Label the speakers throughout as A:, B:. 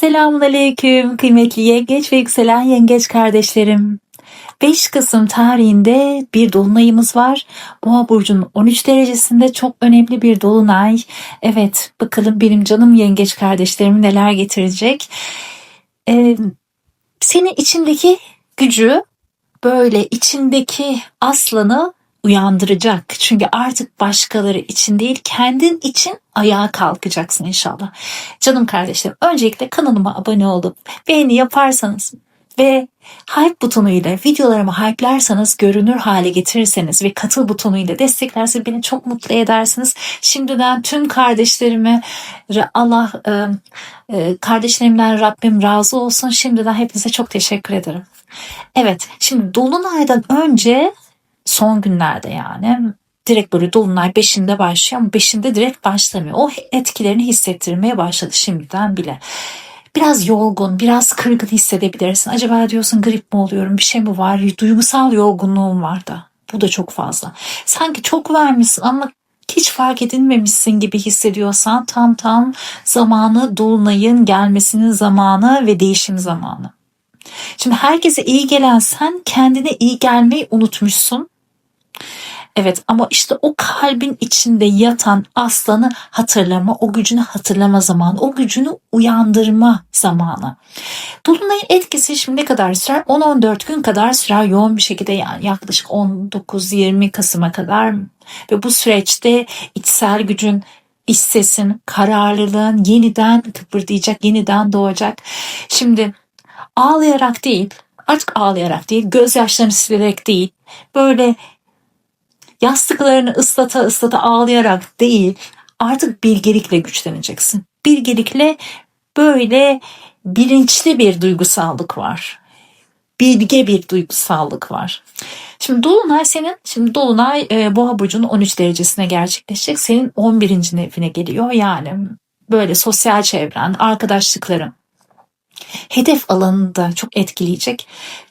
A: Selamun Aleyküm kıymetli yengeç ve yükselen yengeç kardeşlerim. 5 Kasım tarihinde bir dolunayımız var. Boğa burcunun 13 derecesinde çok önemli bir dolunay. Evet bakalım benim canım yengeç kardeşlerim neler getirecek. Ee, senin içindeki gücü böyle içindeki aslanı uyandıracak. Çünkü artık başkaları için değil kendin için ayağa kalkacaksın inşallah. Canım kardeşlerim öncelikle kanalıma abone olup beğeni yaparsanız ve hype butonu ile videolarımı hype'larsanız görünür hale getirirseniz ve katıl butonu ile desteklerseniz beni çok mutlu edersiniz. Şimdiden tüm kardeşlerime Allah e, e, kardeşlerimden Rabbim razı olsun. Şimdiden hepinize çok teşekkür ederim. Evet şimdi Dolunay'dan önce son günlerde yani direkt böyle dolunay 5'inde başlıyor ama 5'inde direkt başlamıyor. O etkilerini hissettirmeye başladı şimdiden bile. Biraz yorgun, biraz kırgın hissedebilirsin. Acaba diyorsun grip mi oluyorum, bir şey mi var? Duygusal yorgunluğum var da. Bu da çok fazla. Sanki çok vermişsin ama hiç fark edilmemişsin gibi hissediyorsan tam tam zamanı dolunayın gelmesinin zamanı ve değişim zamanı. Şimdi herkese iyi gelen sen kendine iyi gelmeyi unutmuşsun. Evet ama işte o kalbin içinde yatan aslanı hatırlama, o gücünü hatırlama zamanı, o gücünü uyandırma zamanı. Dolunayın etkisi şimdi ne kadar sürer? 10-14 gün kadar sürer yoğun bir şekilde yani yaklaşık 19-20 Kasım'a kadar ve bu süreçte içsel gücün iç kararlılığın yeniden kıpırdayacak, yeniden doğacak. Şimdi ağlayarak değil, artık ağlayarak değil, gözyaşlarını silerek değil, böyle yastıklarını ıslata ıslata ağlayarak değil, artık bilgelikle güçleneceksin. Bilgelikle böyle bilinçli bir duygusallık var. Bilge bir duygusallık var. Şimdi Dolunay senin, şimdi Dolunay e, Boğa Burcu'nun 13 derecesine gerçekleşecek. Senin 11. evine geliyor. Yani böyle sosyal çevren, arkadaşlıkların, hedef alanını da çok etkileyecek.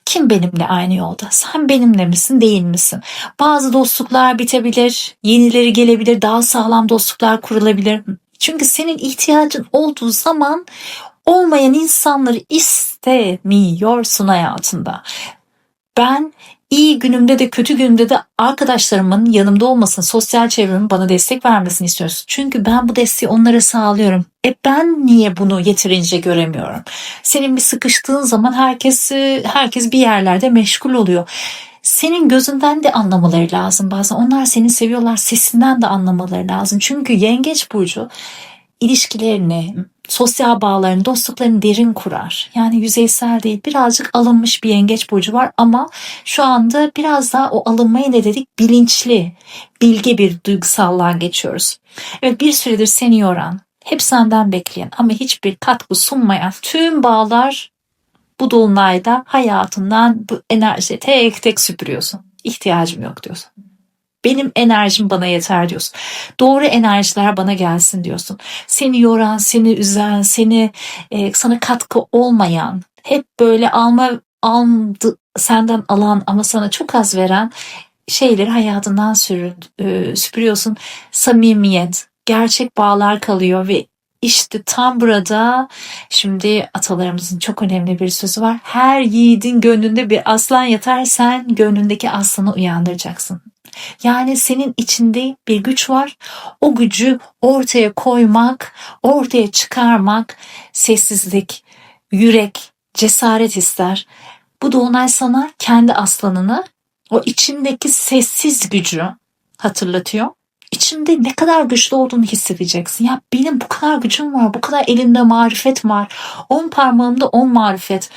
A: Kim benimle aynı yolda? Sen benimle misin, değil misin? Bazı dostluklar bitebilir, yenileri gelebilir, daha sağlam dostluklar kurulabilir. Çünkü senin ihtiyacın olduğu zaman olmayan insanları istemiyorsun hayatında. Ben iyi günümde de kötü günümde de arkadaşlarımın yanımda olmasını, sosyal çevremin bana destek vermesini istiyoruz. Çünkü ben bu desteği onlara sağlıyorum. E ben niye bunu yeterince göremiyorum? Senin bir sıkıştığın zaman herkes herkes bir yerlerde meşgul oluyor. Senin gözünden de anlamaları lazım bazen. Onlar seni seviyorlar, sesinden de anlamaları lazım. Çünkü yengeç burcu ilişkilerini, sosyal bağlarını, dostluklarını derin kurar. Yani yüzeysel değil. Birazcık alınmış bir yengeç burcu var ama şu anda biraz daha o alınmayı ne dedik? Bilinçli, bilge bir duygusallığa geçiyoruz. Evet bir süredir seni yoran, hep senden bekleyen ama hiçbir katkı sunmayan tüm bağlar bu dolunayda hayatından bu enerji tek tek süpürüyorsun. İhtiyacım yok diyorsun. Benim enerjim bana yeter diyorsun. Doğru enerjiler bana gelsin diyorsun. Seni yoran, seni üzen, seni e, sana katkı olmayan, hep böyle alma aldı, senden alan ama sana çok az veren şeyleri hayatından sürü, e, süpürüyorsun. Samimiyet, gerçek bağlar kalıyor ve işte tam burada şimdi atalarımızın çok önemli bir sözü var. Her yiğidin gönlünde bir aslan yatar sen gönlündeki aslanı uyandıracaksın. Yani senin içinde bir güç var. O gücü ortaya koymak, ortaya çıkarmak sessizlik, yürek, cesaret ister. Bu dolunay sana kendi aslanını, o içindeki sessiz gücü hatırlatıyor. İçimde ne kadar güçlü olduğunu hissedeceksin. Ya benim bu kadar gücüm var, bu kadar elinde marifet var. On parmağımda on marifet.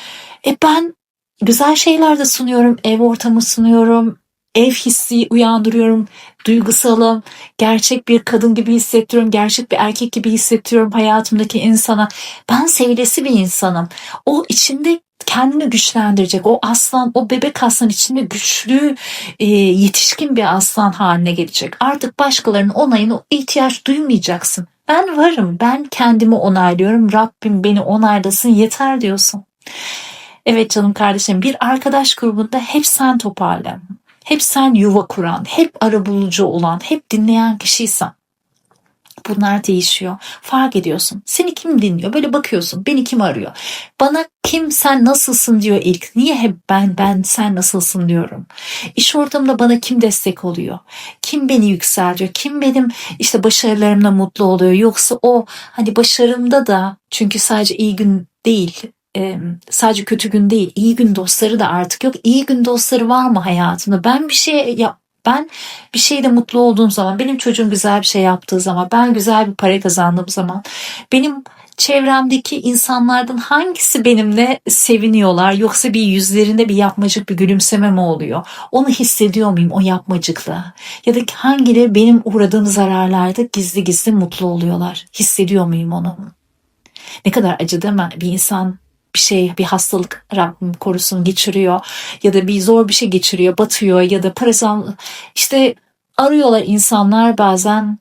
A: E ben güzel şeyler de sunuyorum, ev ortamı sunuyorum, ev hissi uyandırıyorum. Duygusalım. Gerçek bir kadın gibi hissettiriyorum. Gerçek bir erkek gibi hissettiriyorum hayatımdaki insana. Ben sevilesi bir insanım. O içinde kendini güçlendirecek. O aslan, o bebek aslan içinde güçlü, e, yetişkin bir aslan haline gelecek. Artık başkalarının onayına ihtiyaç duymayacaksın. Ben varım, ben kendimi onaylıyorum. Rabbim beni onaylasın yeter diyorsun. Evet canım kardeşim bir arkadaş grubunda hep sen toparla. Hep sen yuva kuran, hep arabulucu olan, hep dinleyen kişiysen. Bunlar değişiyor. Fark ediyorsun. Seni kim dinliyor? Böyle bakıyorsun. Beni kim arıyor? Bana kim sen nasılsın diyor ilk. Niye hep ben ben sen nasılsın diyorum. İş ortamında bana kim destek oluyor? Kim beni yükseltiyor? Kim benim işte başarılarımla mutlu oluyor? Yoksa o hani başarımda da çünkü sadece iyi gün değil e, sadece kötü gün değil iyi gün dostları da artık yok. İyi gün dostları var mı hayatımda? Ben bir şey yap ben bir şeyde mutlu olduğum zaman, benim çocuğum güzel bir şey yaptığı zaman, ben güzel bir para kazandığım zaman, benim çevremdeki insanlardan hangisi benimle seviniyorlar yoksa bir yüzlerinde bir yapmacık bir gülümseme mi oluyor? Onu hissediyor muyum o yapmacıkla? Ya da hangileri benim uğradığım zararlarda gizli gizli mutlu oluyorlar? Hissediyor muyum onu? Ne kadar acı değil mi? Bir insan bir şey bir hastalık Rabbim korusun geçiriyor ya da bir zor bir şey geçiriyor batıyor ya da parasal işte arıyorlar insanlar bazen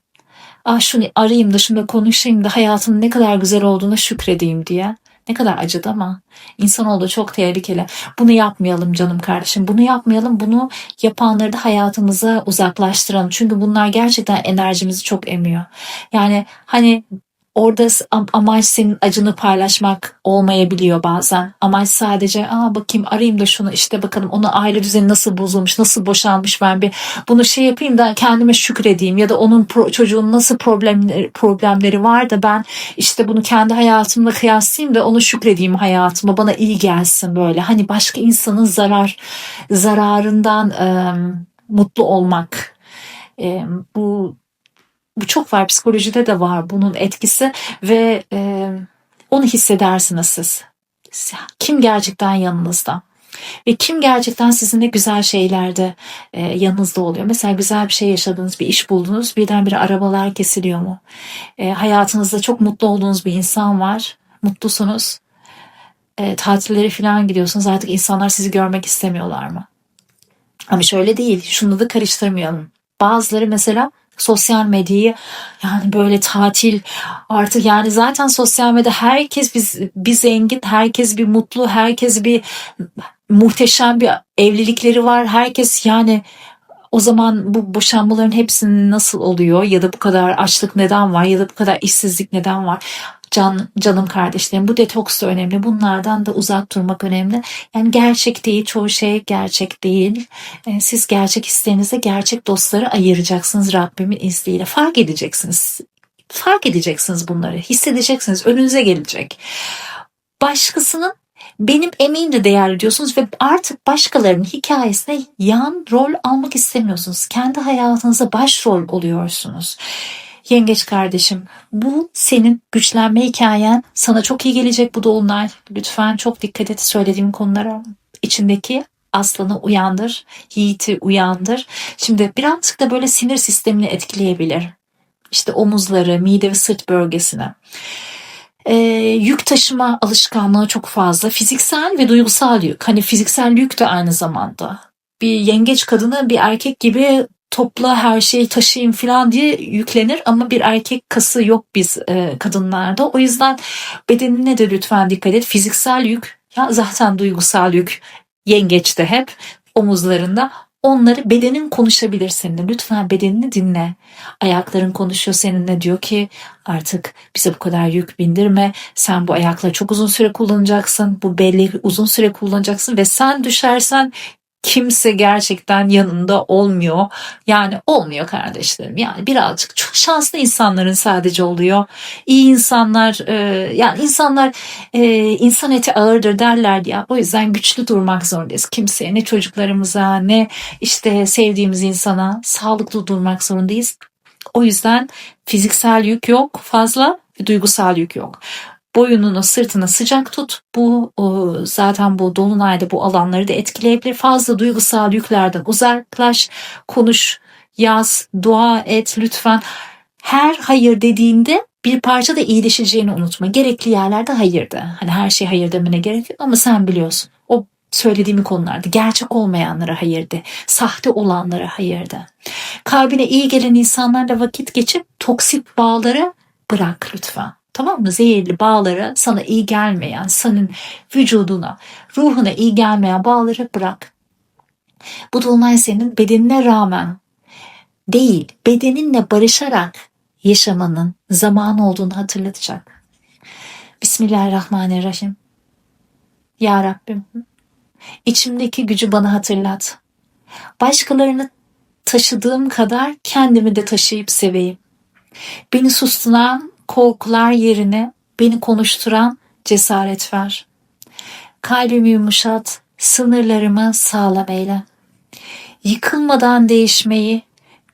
A: ah şunu arayayım da şunu konuşayım da hayatın ne kadar güzel olduğuna şükredeyim diye. Ne kadar acıdı ama insanoğlu çok tehlikeli. Bunu yapmayalım canım kardeşim. Bunu yapmayalım. Bunu yapanları da hayatımıza uzaklaştıralım. Çünkü bunlar gerçekten enerjimizi çok emiyor. Yani hani Orada amaç senin acını paylaşmak olmayabiliyor bazen. Amaç sadece aa bakayım arayayım da şunu işte bakalım onun aile düzeni nasıl bozulmuş, nasıl boşanmış ben bir bunu şey yapayım da kendime şükredeyim ya da onun pro, çocuğun nasıl problemleri, problemleri var da ben işte bunu kendi hayatımla kıyaslayayım da onu şükredeyim hayatıma bana iyi gelsin böyle. Hani başka insanın zarar zararından e, mutlu olmak. E, bu bu çok var psikolojide de var bunun etkisi ve e, onu hissedersiniz siz. Kim gerçekten yanınızda? Ve kim gerçekten sizinle güzel şeylerde e, yanınızda oluyor? Mesela güzel bir şey yaşadınız, bir iş buldunuz, birdenbire arabalar kesiliyor mu? E, hayatınızda çok mutlu olduğunuz bir insan var, mutlusunuz. E, tatillere falan gidiyorsunuz, artık insanlar sizi görmek istemiyorlar mı? Ama şöyle değil, şunu da karıştırmayalım. Bazıları mesela sosyal medyayı yani böyle tatil artık yani zaten sosyal medya herkes biz bir zengin herkes bir mutlu herkes bir muhteşem bir evlilikleri var herkes yani o zaman bu boşanmaların hepsinin nasıl oluyor ya da bu kadar açlık neden var ya da bu kadar işsizlik neden var? Can, canım kardeşlerim bu detoks da önemli. Bunlardan da uzak durmak önemli. Yani gerçek değil çoğu şey gerçek değil. E, siz gerçek hislerinizde gerçek dostları ayıracaksınız Rabbimin izniyle. Fark edeceksiniz. Fark edeceksiniz bunları. Hissedeceksiniz. Önünüze gelecek. Başkasının benim emeğim de değerli diyorsunuz ve artık başkalarının hikayesine yan rol almak istemiyorsunuz. Kendi hayatınıza başrol oluyorsunuz. Yengeç kardeşim bu senin güçlenme hikayen sana çok iyi gelecek bu dolunay. Lütfen çok dikkat et söylediğim konulara. içindeki aslanı uyandır, yiğiti uyandır. Şimdi birazcık da böyle sinir sistemini etkileyebilir. İşte omuzları, mide ve sırt bölgesine. Ee, yük taşıma alışkanlığı çok fazla. Fiziksel ve duygusal yük. Hani fiziksel yük de aynı zamanda. Bir yengeç kadını bir erkek gibi topla her şeyi taşıyayım falan diye yüklenir ama bir erkek kası yok biz e, kadınlarda. O yüzden bedenine de lütfen dikkat et. Fiziksel yük ya zaten duygusal yük yengeçte hep omuzlarında. Onları bedenin konuşabilir seninle. Lütfen bedenini dinle. Ayakların konuşuyor seninle diyor ki artık bize bu kadar yük bindirme. Sen bu ayakları çok uzun süre kullanacaksın. Bu belli uzun süre kullanacaksın ve sen düşersen kimse gerçekten yanında olmuyor. Yani olmuyor kardeşlerim. Yani birazcık çok şanslı insanların sadece oluyor. İyi insanlar e, yani insanlar e, insan eti ağırdır derler ya. O yüzden güçlü durmak zorundayız. Kimseye ne çocuklarımıza ne işte sevdiğimiz insana sağlıklı durmak zorundayız. O yüzden fiziksel yük yok fazla, duygusal yük yok boyununu sırtını sıcak tut. Bu zaten bu dolunayda bu alanları da etkileyebilir. Fazla duygusal yüklerden uzaklaş, konuş, yaz, dua et lütfen. Her hayır dediğinde bir parça da iyileşeceğini unutma. Gerekli yerlerde hayır de. Hani her şey hayır demene gerek yok ama sen biliyorsun. O söylediğim konularda gerçek olmayanlara hayır de. Sahte olanlara hayır de. Kalbine iyi gelen insanlarla vakit geçip toksik bağları bırak lütfen. Tamam mı? Zehirli bağları sana iyi gelmeyen, senin vücuduna, ruhuna iyi gelmeyen bağları bırak. Bu dolunay senin bedenine rağmen değil, bedeninle barışarak yaşamanın zaman olduğunu hatırlatacak. Bismillahirrahmanirrahim. Ya Rabbim, içimdeki gücü bana hatırlat. Başkalarını taşıdığım kadar kendimi de taşıyıp seveyim. Beni susturan korkular yerine beni konuşturan cesaret ver. Kalbimi yumuşat, sınırlarımı sağlam eyle. Yıkılmadan değişmeyi,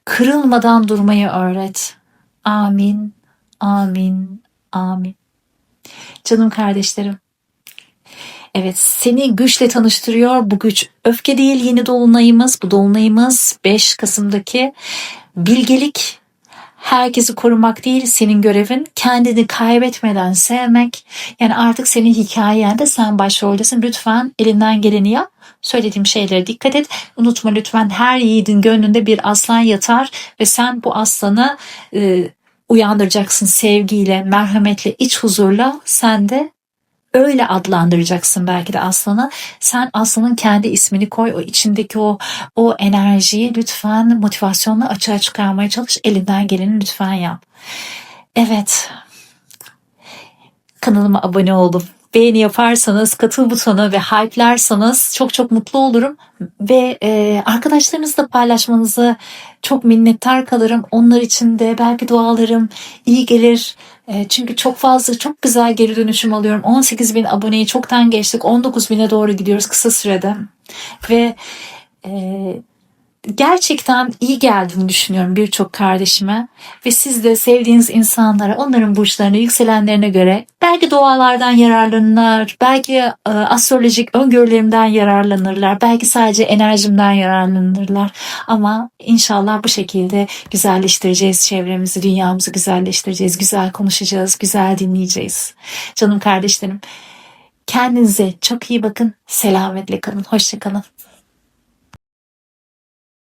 A: kırılmadan durmayı öğret. Amin, amin, amin. Canım kardeşlerim, Evet seni güçle tanıştırıyor bu güç. Öfke değil yeni dolunayımız. Bu dolunayımız 5 Kasım'daki bilgelik. Herkesi korumak değil senin görevin. Kendini kaybetmeden sevmek. Yani artık senin hikayende sen başroldesin. Lütfen elinden geleni yap. Söylediğim şeylere dikkat et. Unutma lütfen her yiğidin gönlünde bir aslan yatar ve sen bu aslanı e, uyandıracaksın sevgiyle, merhametle, iç huzurla. Sen de öyle adlandıracaksın belki de aslanı. Sen aslanın kendi ismini koy. O içindeki o o enerjiyi lütfen motivasyonla açığa çıkarmaya çalış. Elinden geleni lütfen yap. Evet. Kanalıma abone oldum. Beğeni yaparsanız, katıl butonu ve hype'larsanız çok çok mutlu olurum. Ve e, arkadaşlarınızla paylaşmanızı çok minnettar kalırım. Onlar için de belki dualarım iyi gelir. E, çünkü çok fazla, çok güzel geri dönüşüm alıyorum. 18 bin aboneyi çoktan geçtik. 19 bine doğru gidiyoruz kısa sürede. Ve e, gerçekten iyi geldiğini düşünüyorum birçok kardeşime. Ve siz de sevdiğiniz insanlara onların burçlarına yükselenlerine göre belki dualardan yararlanırlar belki e, astrolojik öngörülerimden yararlanırlar belki sadece enerjimden yararlanırlar. Ama inşallah bu şekilde güzelleştireceğiz çevremizi dünyamızı güzelleştireceğiz güzel konuşacağız güzel dinleyeceğiz. Canım kardeşlerim kendinize çok iyi bakın selametle kalın hoşçakalın